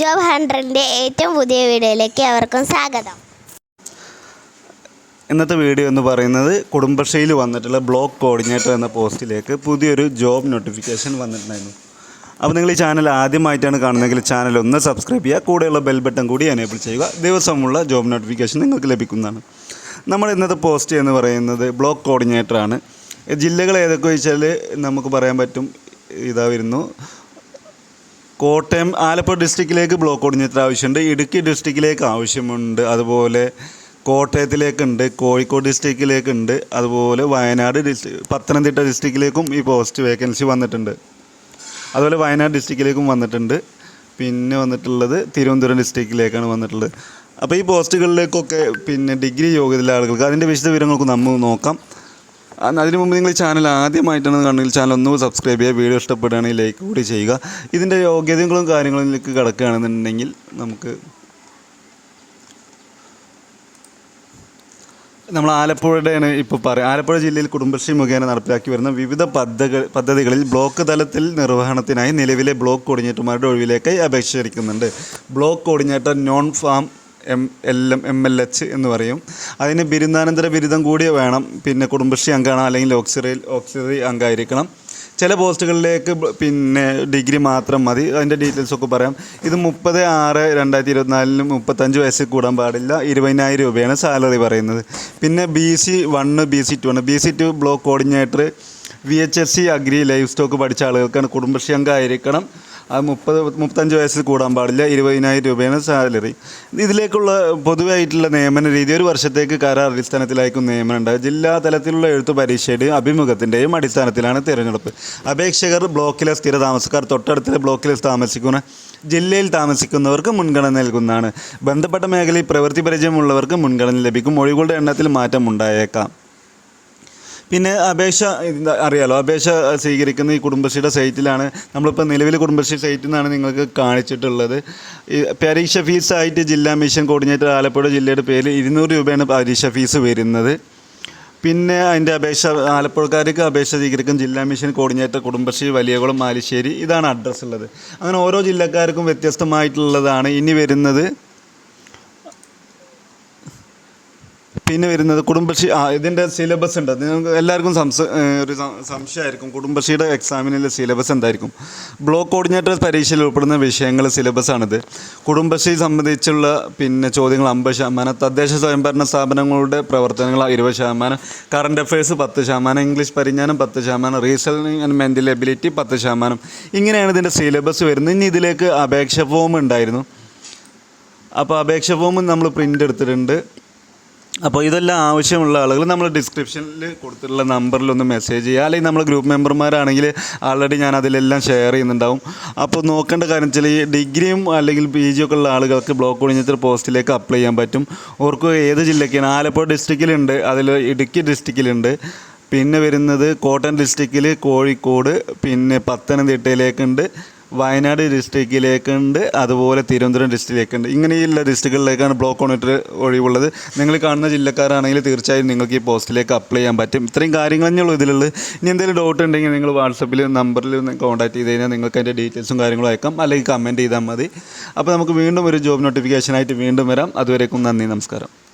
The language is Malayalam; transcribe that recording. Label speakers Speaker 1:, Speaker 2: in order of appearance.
Speaker 1: ജോബ് ഹൺഡ്രഡിന്റെ ഏറ്റവും പുതിയ വീഡിയോയിലേക്ക് അവർക്കും സ്വാഗതം.
Speaker 2: ഇന്നത്തെ വീഡിയോ എന്ന് പറയുന്നത് കുടുംബശ്രീയിൽ വന്നിട്ടുള്ള ബ്ലോക്ക് കോർഡിനേറ്റർ എന്ന പോസ്റ്റിലേക്ക് പുതിയൊരു ജോബ് നോട്ടിഫിക്കേഷൻ വന്നിട്ടുണ്ടായിരുന്നു. അപ്പോൾ നിങ്ങൾ ഈ ചാനൽ ആദ്യമായിട്ടാണ് കാണുന്നതെങ്കിൽ ചാനൽ ഒന്ന് സബ്സ്ക്രൈബ് ചെയ്യുക കൂടെയുള്ള ബെൽ ബട്ടൺ കൂടി എനേബിൾ ചെയ്യുക. ദിവസമുള്ള ജോബ് നോട്ടിഫിക്കേഷൻ നിങ്ങൾക്ക് ലഭിക്കുന്നതാണ്. നമ്മൾ ഇന്നത്തെ പോസ്റ്റ് എന്ന് പറയുന്നത് ബ്ലോക്ക് കോർഡിനേറ്ററാണ്. ജില്ലകൾ ഏതൊക്കെ വെച്ചാൽ നമുക്ക് പറയാൻ പറ്റും ഇതാ വരുന്നു. കോട്ടയം ആലപ്പുഴ ഡിസ്ട്രിക്റ്റിലേക്ക് ബ്ലോക്ക് കോർഡിനേറ്റർ ആവശ്യമുണ്ട്. ഇടുക്കി ഡിസ്ട്രിക്റ്റിലേക്ക് ആവശ്യമുണ്ട്. അതുപോലെ കോട്ടയത്തിലേക്കുണ്ട് കോഴിക്കോട് ഡിസ്ട്രിക്റ്റിലേക്കുണ്ട് അതുപോലെ വയനാട് ഡിസ്ട്രിക്ട് പത്തനംതിട്ട ഡിസ്ട്രിക്റ്റിലേക്കും ഈ പോസ്റ്റ് വേക്കൻസി വന്നിട്ടുണ്ട്. അതുപോലെ വയനാട് ഡിസ്ട്രിക്റ്റിലേക്കും വന്നിട്ടുണ്ട്. പിന്നെ വന്നിട്ടുള്ളത് തിരുവനന്തപുരം ഡിസ്ട്രിക്റ്റിലേക്കാണ് വന്നിട്ടുള്ളത്. അപ്പോൾ ഈ പോസ്റ്റുകളിലേക്കൊക്കെ പിന്നെ ഡിഗ്രി യോഗ്യതയുള്ള ആളുകൾക്ക് അതിന്റെ വിശദ വിവരങ്ങൾക്ക് നമ്മൾ നോക്കാം. അതിന് മുമ്പ് നിങ്ങൾ ചാനൽ ആദ്യമായിട്ടാണ് കാണുന്നെങ്കിൽ ചാനൽ ഒന്ന് സബ്സ്ക്രൈബ് ചെയ്യുക. വീഡിയോ ഇഷ്ടപ്പെടുകയാണെങ്കിൽ ലൈക്ക് കൂടി ചെയ്യുക. ഇതിന്റെ യോഗ്യതകളും കാര്യങ്ങളിലേക്ക് കിടക്കുകയാണെന്നുണ്ടെങ്കിൽ നമുക്ക് നമ്മൾ ആലപ്പുഴയുടെയാണ് ഇപ്പോൾ പറയാം ആലപ്പുഴ ജില്ലയിൽ കുടുംബശ്രീ മുഖേന നടപ്പിലാക്കി വരുന്ന വിവിധ പദ്ധതി പദ്ധതികളിൽ ബ്ലോക്ക് തലത്തിൽ നിർവഹണത്തിനായി നിലവിലെ ബ്ലോക്ക് കോർഡിനേറ്റർമാരുടെ ഒഴിവിലേക്കായി അപേക്ഷിച്ചിരിക്കുന്നുണ്ട് block coordinator non farm M L M M L H എന്ന് പറയും. അതിന് ബിരുദാനന്തര ബിരുദം കൂടി വേണം. പിന്നെ കുടുംബശ്രീ അംഗമാണ് അല്ലെങ്കിൽ ഓക്സിറി ഓക്സിറി അംഗമായിരിക്കണം. ചില പോസ്റ്റുകളിലേക്ക് പിന്നെ ഡിഗ്രി മാത്രം മതി. അതിന്റെ ഡീറ്റെയിൽസ് ഒക്കെ പറയാം. ഇത് മുപ്പത് ആറ് രണ്ടായിരത്തി ഇരുപത്തിനാലിന് മുപ്പത്തഞ്ച് വയസ്സിൽ കൂടാൻ പാടില്ല. ഇരുപതിനായിരം രൂപയാണ് സാലറി പറയുന്നത്. പിന്നെ B C one B C two ആണ്. B C two block coordinator V H S C agri livestock പഠിച്ച ആളുകൾക്കാണ് കുടുംബശ്രീ അംഗമായിരിക്കണം. അത് മുപ്പത് മുപ്പത്തഞ്ച് വയസ്സിൽ കൂടാൻ പാടില്ല. ഇരുപതിനായിരം രൂപയാണ് സാലറി. ഇതിലേക്കുള്ള പൊതുവായിട്ടുള്ള നിയമന രീതി ഒരു വർഷത്തേക്ക് കരാർ അടിസ്ഥാനത്തിലായിരിക്കും നിയമനം ഉണ്ടാകുക ജില്ലാ തലത്തിലുള്ള എഴുത്തു പരീക്ഷയുടെയും അഭിമുഖത്തിന്റെയും അടിസ്ഥാനത്തിലാണ് തിരഞ്ഞെടുപ്പ്. അപേക്ഷകർ ബ്ലോക്കിലെ സ്ഥിര താമസക്കാർ തൊട്ടടുത്തിലെ ബ്ലോക്കിൽ താമസിക്കുന്ന ജില്ലയിൽ താമസിക്കുന്നവർക്ക് മുൻഗണന നൽകുന്നതാണ്. ബന്ധപ്പെട്ട മേഖലയിൽ പ്രവൃത്തി പരിചയമുള്ളവർക്ക് മുൻഗണന ലഭിക്കും. ഒഴിവുകളുടെ എണ്ണത്തിൽ മാറ്റം ഉണ്ടായേക്കാം പിന്നെ അപേക്ഷ അറിയാലോ അപേക്ഷ സ്വീകരിക്കുന്ന ഈ കുടുംബശ്രീയുടെ സൈറ്റിലാണ് നമ്മളിപ്പോൾ നിലവിൽ കുടുംബശ്രീ സൈറ്റിൽ നിന്നാണ് നിങ്ങൾക്ക് കാണിച്ചിട്ടുള്ളത്. ഈ പരീക്ഷ ഫീസായിട്ട് ജില്ലാ മിഷൻ കോർഡിനേറ്റർ ആലപ്പുഴ ജില്ലയുടെ പേരിൽ ഇരുന്നൂറ് രൂപയാണ് പരീക്ഷ ഫീസ് വരുന്നത്. പിന്നെ അതിന്റെ അപേക്ഷ ആലപ്പുഴക്കാർക്ക് അപേക്ഷ സ്വീകരിക്കും ജില്ലാ മിഷൻ കോർഡിനേറ്റർ കുടുംബശ്രീ വലിയകുളം മാലിശ്ശേരി. ഇതാണ് അഡ്രസ്സ് ഉള്ളത്. അങ്ങനെ ഓരോ ജില്ലക്കാർക്കും വ്യത്യസ്തമായിട്ടുള്ളതാണ് ഇനി വരുന്നത്. പിന്നെ വരുന്നത് കുടുംബശ്രീ ആ ഇതിന്റെ സിലബസ് ഉണ്ട്. നിങ്ങൾക്ക് എല്ലാവർക്കും സംശ ഒരു സംശയമായിരിക്കും. കുടുംബശ്രീയുടെ എക്സാമിനുള്ള സിലബസ് എന്തായിരിക്കും? ബ്ലോക്ക് കോർഡിനേറ്റർ പരീക്ഷയിൽ ഉൾപ്പെടുന്ന വിഷയങ്ങൾ സിലബസാണിത് കുടുംബശ്രീ സംബന്ധിച്ചുള്ള പിന്നെ ചോദ്യങ്ങൾ അമ്പത് ശതമാനം തദ്ദേശ സ്വയംഭരണ സ്ഥാപനങ്ങളുടെ പ്രവർത്തനങ്ങൾ ഇരുപത് ശതമാനം കറണ്ട് അഫയേഴ്സ് പത്ത് ശതമാനം ഇംഗ്ലീഷ് പരിജ്ഞാനം പത്ത് ശതമാനം റീസണിങ് ആൻഡ് മെന്റൽ എബിലിറ്റി പത്ത് ശതമാനം. ഇങ്ങനെയാണ് ഇതിന്റെ സിലബസ് വരുന്നത്. ഇനി ഇതിലേക്ക് അപേക്ഷ ഫോം ഉണ്ടായിരുന്നു. അപ്പോൾ അപേക്ഷ ഫോമും നമ്മൾ പ്രിന്റ് എടുത്തിട്ടുണ്ട്. അപ്പോൾ ഇതെല്ലാം ആവശ്യമുള്ള ആളുകൾ നമ്മൾ ഡിസ്ക്രിപ്ഷനിൽ കൊടുത്തിട്ടുള്ള നമ്പറിൽ ഒന്ന് മെസ്സേജ് ചെയ്യുക. അല്ലെങ്കിൽ നമ്മൾ ഗ്രൂപ്പ് മെമ്പർമാരാണെങ്കിൽ ആൾറെഡി ഞാൻ അതിലെല്ലാം ഷെയർ ചെയ്യുന്നുണ്ടാവും. അപ്പോൾ നോക്കേണ്ട കാര്യം വെച്ചാൽ ഈ ഡിഗ്രിയും അല്ലെങ്കിൽ പി ജി ഒക്കെ ഉള്ള ആളുകൾക്ക് ബ്ലോക്ക് ഒഴിഞ്ഞിട്ട് പോസ്റ്റിലേക്ക് അപ്ലൈ ചെയ്യാൻ പറ്റും. ഓർക്ക് ഏത് ജില്ലയ്ക്കാണ് ആലപ്പുഴ ഡിസ്ട്രിക്റ്റിലുണ്ട് അതിൽ ഇടുക്കി ഡിസ്ട്രിക്റ്റിലുണ്ട് പിന്നെ വരുന്നത് കോട്ടയം ഡിസ്ട്രിക്റ്റിൽ കോഴിക്കോട് പിന്നെ പത്തനംതിട്ടയിലേക്കുണ്ട്. വയനാട് ഡിസ്ട്രിക്റ്റിലേക്കുണ്ട് അതുപോലെ തിരുവനന്തപുരം ഡിസ്ട്രിക്റ്റിലേക്കുണ്ട് ഇങ്ങനെയുള്ള ഡിസ്ട്രിക്റ്റുകളിലേക്കാണ് ബ്ലോക്ക് കോണിറ്റർ ഒഴിവുള്ളത്. നിങ്ങൾ കാണുന്ന ജില്ലക്കാരാണെങ്കിൽ തീർച്ചയായും നിങ്ങൾക്ക് ഈ പോസ്റ്റിലേക്ക് അപ്ലൈ ചെയ്യാൻ പറ്റും. ഇത്രയും കാര്യങ്ങൾ തന്നെയുള്ളൂ ഇതിലുള്ളത്. ഇനി എന്തെങ്കിലും ഡൗട്ട് ഉണ്ടെങ്കിൽ നിങ്ങൾ വാട്സപ്പിൽ നമ്പറിൽ കോൺടാക്ട് ചെയ്ത് കഴിഞ്ഞാൽ നിങ്ങൾക്ക് അതിന്റെ ഡീറ്റെയിൽസും കാര്യങ്ങളും അയക്കാം. അല്ലെങ്കിൽ കമന്റ് ചെയ്താൽ മതി. അപ്പോൾ നമുക്ക് വീണ്ടും ഒരു ജോബ് നോട്ടിഫിക്കേഷനായിട്ട് വീണ്ടും വരാം. അതുവരേക്കും നന്ദി നമസ്കാരം.